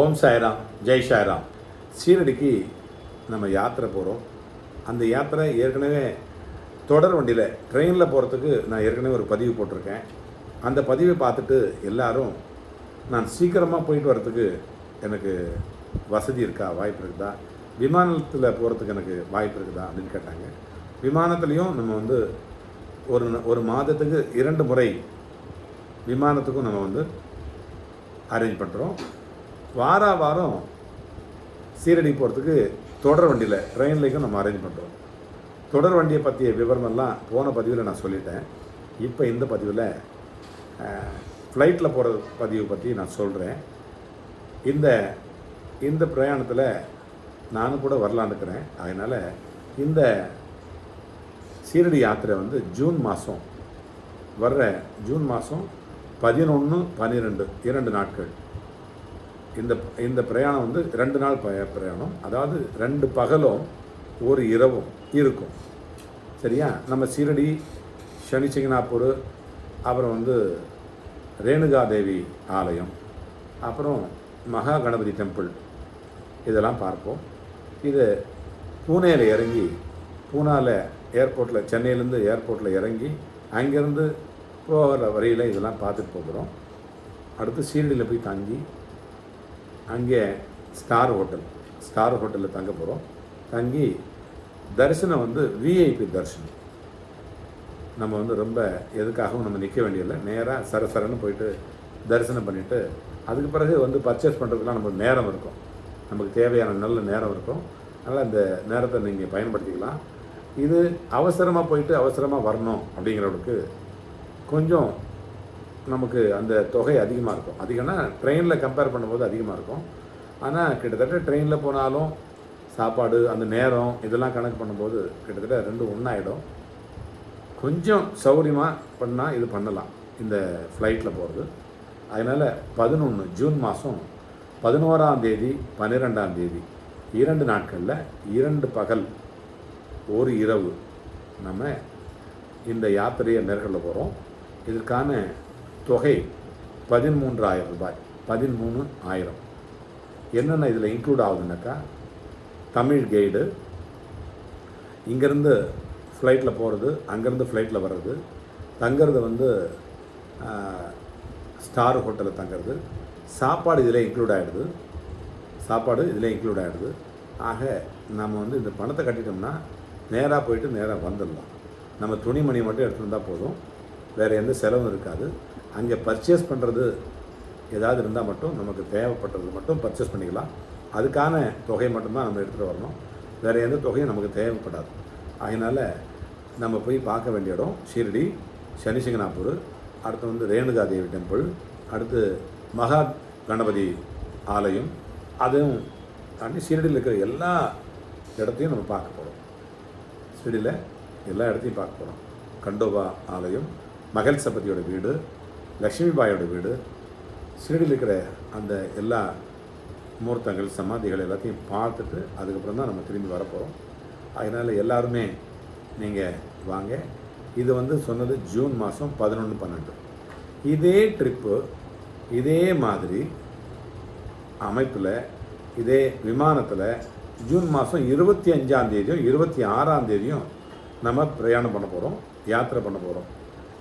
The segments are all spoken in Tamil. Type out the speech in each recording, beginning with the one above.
ஓம் சாய்ராம் ஜெய் சாய்ராம். சீரடிக்கு நம்ம யாத்திரை போகிறோம் அந்த யாத்திரை ஏற்கனவே தொடர் வண்டியில் ட்ரெயினில் போகிறதுக்கு நான் ஏற்கனவே ஒரு பதிவு போட்டிருக்கேன். அந்த பதிவை பார்த்துட்டு எல்லாரும் நான் சீக்கிரமாக போயிட்டு வரத்துக்கு எனக்கு வசதி இருக்கா வாய்ப்பு இருக்குதா? விமானத்தில் போகிறதுக்கு எனக்கு வாய்ப்பு இருக்குதா அப்படின்னு கேட்டாங்க. விமானத்துலேயும் நம்ம வந்து ஒரு ஒரு மாதத்துக்கு இரண்டு முறை விமானத்துக்கும் நம்ம வந்து அரேஞ்ச் பண்ணுறோம் வார வாரம் சீரடி போகிறதுக்கு தொடர் வண்டியில் ட்ரெயின்லேயும் நம்ம அரேஞ்ச் பண்ணுறோம் தொடர் வண்டியை பற்றிய விவரமெல்லாம் போன பதிவில் நான் சொல்லிட்டேன். இப்போ இந்த பதிவில் ஃப்ளைட்டில் போகிற பதிவு பற்றி நான் சொல்கிறேன் இந்த இந்த பிரயாணத்தில் நானும் கூட வரலான்னு இருக்கிறேன். அதனால் இந்த சீரடி யாத்திரை வந்து ஜூன் மாதம் வர்ற ஜூன் மாதம் பதினொன்று பன்னிரெண்டு இரண்டு நாட்கள். இந்த இந்த பிரயாணம் வந்து ரெண்டு நாள் ப பிரயாணம். அதாவது ரெண்டு பகலும் ஒரு இரவும் இருக்கும். சரியா? நம்ம சீரடி சனிச்சிங்கனாப்பூர் அப்புறம் வந்து ரேணுகாதேவி ஆலயம் அப்புறம் மகா கணபதி டெம்பிள். இதெல்லாம் பார்ப்போம். இது பூனேயில் இறங்கி பூனாவில் ஏர்போர்ட்டில் சென்னையிலேருந்து ஏர்போர்ட்டில் இறங்கி அங்கேருந்து போகிற வழியில் இதெல்லாம் பார்த்துட்டு போகிறோம். அடுத்து சீரடியில் போய் தங்கி அங்கே ஸ்டார் ஹோட்டல் ஸ்டார் ஹோட்டலில் தங்க போகிறோம் தங்கி தரிசனம் வந்து விஐபி தரிசனம். நம்ம வந்து ரொம்ப எதுக்காகவும் நம்ம நிற்க வேண்டியதில்லை. நேராக சரசரன்னு போயிட்டு தரிசனம் பண்ணிவிட்டு அதுக்கு பிறகு வந்து பர்ச்சேஸ் பண்ணுறதுக்குலாம் நமக்கு நேரம் இருக்கும். நமக்கு தேவையான நல்ல நேரம் இருக்கும். அதனால் அந்த நேரத்தை நீங்கள் பயன்படுத்திக்கலாம். இது அவசரமாக போயிட்டு அவசரமாக வரணும் அப்படிங்கிறவங்களுக்கு கொஞ்சம் நமக்கு அந்த தொகை அதிகமாக இருக்கும். அதிகம்னா ட்ரெயினில் கம்பேர் பண்ணும்போது அதிகமாக இருக்கும். ஆனால் கிட்டத்தட்ட ட்ரெயினில் போனாலும் சாப்பாடு அந்த நேரம் இதெல்லாம் கணக்கு பண்ணும்போது கிட்டத்தட்ட ரெண்டும் ஒன்றாயிடும் கொஞ்சம் சௌகரியமாக பண்ணால் இது பண்ணலாம் இந்த ஃப்ளைட்டில் போகிறது அதனால் பதினொன்று ஜூன் மாதம் பதினோராம் தேதி பன்னிரெண்டாம் தேதி இரண்டு நாட்களில் இரண்டு பகல் ஒரு இரவு நம்ம இந்த யாத்திரையை மேற்கொள்ள போகிறோம் இதற்கான தொகை பதிமூன்றாயிரம் ரூபாய். பதிமூணு ஆயிரம். என்னென்ன இதில் இன்க்ளூட் ஆகுதுனாக்கா தமிழ் கைடு இங்கேருந்து ஃப்ளைட்டில் போகிறது அங்கேருந்து ஃப்ளைட்டில் வர்றது தங்கிறது வந்து ஸ்டார் ஹோட்டலில் தங்கிறது சாப்பாடு இதில் இன்க்ளூட் ஆகிடுது சாப்பாடு இதில் இன்க்ளூட் ஆகிடுது ஆக நம்ம வந்து இந்த பணத்தை கட்டிட்டோம்னா நேராக போயிட்டு நேராக வந்துடலாம். நம்ம துணிமணி மட்டும் எடுத்துகிட்டு போதும். வேறு எந்த செலவும் இருக்காது. அங்கே பர்ச்சேஸ் பண்ணுறது ஏதாவது இருந்தால் மட்டும் நமக்கு தேவைப்பட்டது மட்டும் பர்ச்சேஸ் பண்ணிக்கலாம். அதுக்கான தொகை மட்டும்தான் நம்ம எடுத்துகிட்டு வரணும். வேறு எந்த தொகையும் நமக்கு தேவைப்படாது. அதனால் நம்ம போய் பார்க்க வேண்டிய இடம் ஷீரடி சனிசிங்கனாப்பூர் அடுத்து வந்து ரேணுகா தேவி டெம்பிள் அடுத்து மகா கணபதி ஆலயம். அதுவும் தாண்டி ஷீரடியில் இருக்கிற எல்லா இடத்தையும் நம்ம பார்க்க போகிறோம் ஷீரடியில் எல்லா இடத்தையும் பார்க்க போகிறோம் கண்டோபா ஆலயம் மகள் சபதியோட வீடு லக்ஷ்மிபாயோட வீடு ஷீரடியில் இருக்கிற அந்த எல்லா மூர்த்தங்கள் சமாதிகள் எல்லாத்தையும் பார்த்துட்டு அதுக்கப்புறம் தான் நம்ம திரும்பி வரப்போகிறோம் அதனால் எல்லாருமே நீங்கள் வாங்க. இது வந்து சொன்னது ஜூன் மாதம் பதினொன்று பன்னெண்டு. இதே ட்ரிப்பு இதே மாதிரி அமைப்பில் இதே விமானத்தில் ஜூன் மாதம் இருபத்தி அஞ்சாந்தேதியும் இருபத்தி ஆறாந்தேதியும் நம்ம பிரயாணம் பண்ண போகிறோம் யாத்திரை பண்ண போகிறோம்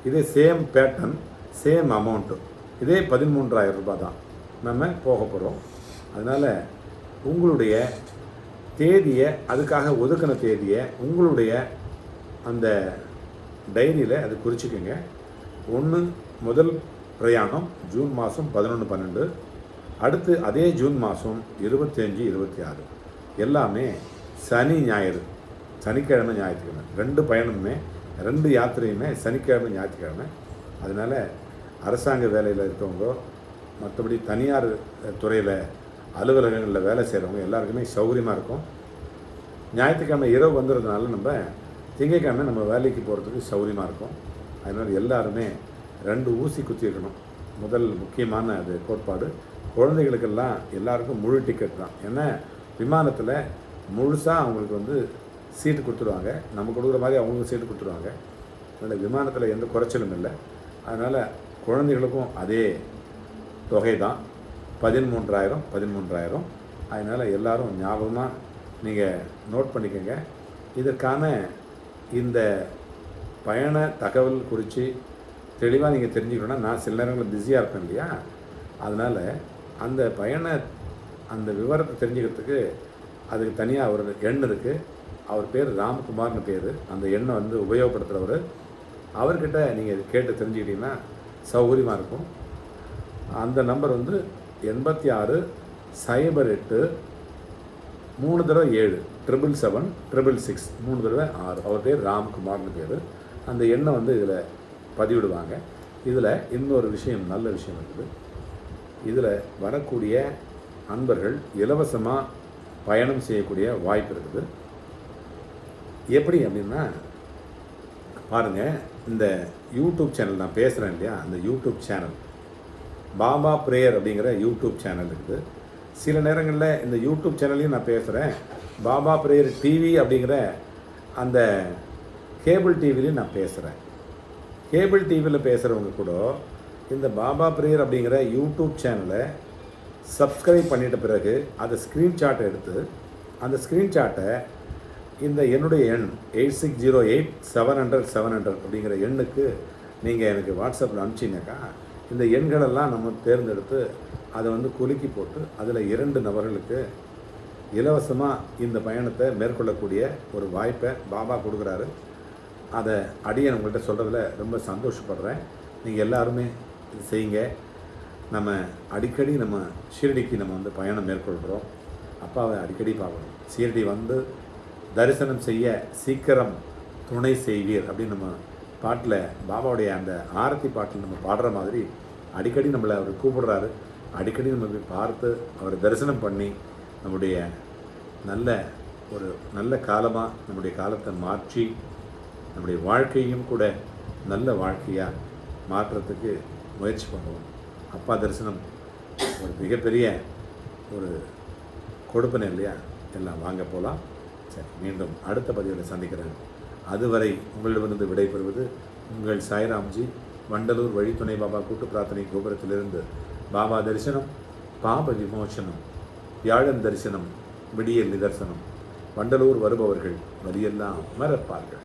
இதே சேம் பேட்டர்ன் சேம் அமௌண்ட்டு இதே பதிமூன்றாயிரம் ரூபாய் தான் நம்ம போக போகிறோம் அதனால் உங்களுடைய தேதியை அதுக்காக ஒதுக்கின தேதியை உங்களுடைய அந்த டைரியில் அது குறிச்சிக்கோங்க. ஒன்று முதல் பிரயாணம் ஜூன் மாதம் பதினொன்று பன்னெண்டு. அடுத்து அதே ஜூன் மாதம் இருபத்தஞ்சி இருபத்தி ஆறு. எல்லாமே சனி ஞாயிறு. சனிக்கிழமை ஞாயிற்றுக்கிழமை. ரெண்டு பயணமுமே ரெண்டு யாத்திரையுமே சனிக்கிழமை ஞாயிற்றுக்கிழமை. அதனால் அரசாங்க வேலையில் இருக்கவங்க மற்றபடி தனியார் துறையில் அலுவலகங்களில் வேலை செய்கிறவங்க எல்லாருக்குமே சௌகரியமாக இருக்கும். ஞாயிற்றுக்கிழமை இரவு வந்துடுறதுனால நம்ம திங்கக்கிழமை நம்ம வேலைக்கு போகிறதுக்கு சௌகரியமாக இருக்கும். அதனால் எல்லாருமே ரெண்டு ஊசி குத்திருக்கணும் முதல் முக்கியமான அது கோட்பாடு. குழந்தைகளுக்கெல்லாம் எல்லாருக்கும் முழு டிக்கெட் தான். ஏன்னா விமானத்தில் முழுசாக அவங்களுக்கு வந்து சீட்டு கொடுத்துருவாங்க நம்ம கொடுக்குற மாதிரி அவங்களுக்கு சீட்டு கொடுத்துருவாங்க அதனால் விமானத்தில் எந்த குறைச்சலும் இல்லை. அதனால் குழந்தைகளுக்கும் அதே தொகை தான் பதிமூன்றாயிரம் பதிமூன்றாயிரம் அதனால் எல்லோரும் ஞாபகமாக நீங்கள் நோட் பண்ணிக்கோங்க. இதற்கான இந்த பயண தகவல் குறித்து தெளிவாக நீங்கள் தெரிஞ்சுக்கணுன்னா நான் சில நேரங்களில் பிஸியாக இருப்பேன் இல்லையா? அதனால் அந்த பயண அந்த விவரத்தை தெரிஞ்சுக்கிறதுக்கு அதுக்கு தனியாக ஒரு எண் இருக்குது அவர் பேர் ராம்குமார்னு பேர். அந்த எண்ணை வந்து உபயோகப்படுத்துகிறவர் அவர்கிட்ட நீங்கள் கேட்டு தெரிஞ்சுக்கிட்டீங்கன்னா சௌகரியமாக இருக்கும். அந்த நம்பர் வந்து எண்பத்தி ஆறு சைபர் எட்டு மூணு தடவை ஏழு ட்ரிபிள் செவன் ட்ரிபிள் சிக்ஸ் மூணு தடவை ஆறு. அவர் பேர் ராம்குமார்னு பேர். அந்த எண்ணை வந்து இதில் பதிவிடுவாங்க. இதில் இன்னொரு விஷயம் நல்ல விஷயம் இருக்குது. இதில் வரக்கூடிய அன்பர்கள் இலவசமாக பயணம் செய்யக்கூடிய வாய்ப்பு இருக்குது. எப்படி அப்படின்னா பாருங்கள் இந்த யூடியூப் சேனல் நான் பேசுகிறேன் இல்லையா? அந்த யூடியூப் சேனல் பாபா ப்ரேயர் அப்படிங்கிற யூடியூப் சேனல் இருக்குது. சில நேரங்களில் இந்த யூடியூப் சேனல்லையும் நான் பேசுகிறேன் பாபா ப்ரேயர் டிவி அப்படிங்கிற அந்த கேபிள் டிவிலையும் நான் பேசுகிறேன் கேபிள் டிவியில் பேசுகிறவங்க கூட இந்த பாபா ப்ரேயர் அப்படிங்கிற யூடியூப் சேனலை சப்ஸ்கிரைப் பண்ணிட்ட பிறகு அதை ஸ்க்ரீன்ஷாட்டை எடுத்து அந்த ஸ்க்ரீன்ஷாட்டை இந்த என்னுடைய எண் eight six zero eight seven hundred seven hundred அப்படிங்கிற எண்ணுக்கு நீங்கள் எனக்கு வாட்ஸ்அப்பில் அனுப்பிச்சிங்கக்கா. இந்த எண்களெல்லாம் நம்ம தேர்ந்தெடுத்து அதை வந்து குலுக்கி போட்டு அதில் இரண்டு நபர்களுக்கு இலவசமாக இந்த பயணத்தை மேற்கொள்ளக்கூடிய ஒரு வாய்ப்பை பாபா கொடுக்குறாரு. அதை அடியன் உங்கள்கிட்ட சொல்கிறதுல ரொம்ப சந்தோஷப்படுறேன். நீங்கள் எல்லாருமே செய்யுங்க. நம்ம அடிக்கடி நம்ம ஷீரடிக்கு நம்ம வந்து பயணம் மேற்கொள்கிறோம் அப்பாவை அடிக்கடி பார்க்கணும். ஷீரடி வந்து தரிசனம் செய்ய சீக்கிரம் துணை செய்வீர் அப்படின்னு நம்ம பாட்டில் பாபாவுடைய அந்த ஆரத்தி பாட்டில் நம்ம பாடுற மாதிரி அடிக்கடி நம்மளை அவர் கூப்பிடுறாரு. அடிக்கடி நம்ம போய் பார்த்து அவரை தரிசனம் பண்ணி நம்முடைய நல்ல ஒரு நல்ல காலமாக நம்முடைய காலத்தை மாற்றி நம்முடைய வாழ்க்கையும் கூட நல்ல வாழ்க்கையாக மாற்றுறதுக்கு முயற்சி பண்ணுவோம். அப்பா தரிசனம் ஒரு மிகப்பெரிய ஒரு கொடுப்பனை இல்லையா? எல்லாம் வாங்க போகலாம் சரி மீண்டும் அடுத்த பதிவில் சந்திக்கிறேன். அதுவரை உங்களிடமிருந்து விடைபெறுவது உங்கள் சாய்ராம்ஜி வண்டலூர் வழித்துணை பாபா கூட்டு பிரார்த்தனை கோபுரத்திலிருந்து பாபா தரிசனம் பாப விமோசனம் வியாழன் தரிசனம் விடியல் நிதர்சனம். வண்டலூர் வருபவர்கள் வழியெல்லாம் மறப்பார்கள்.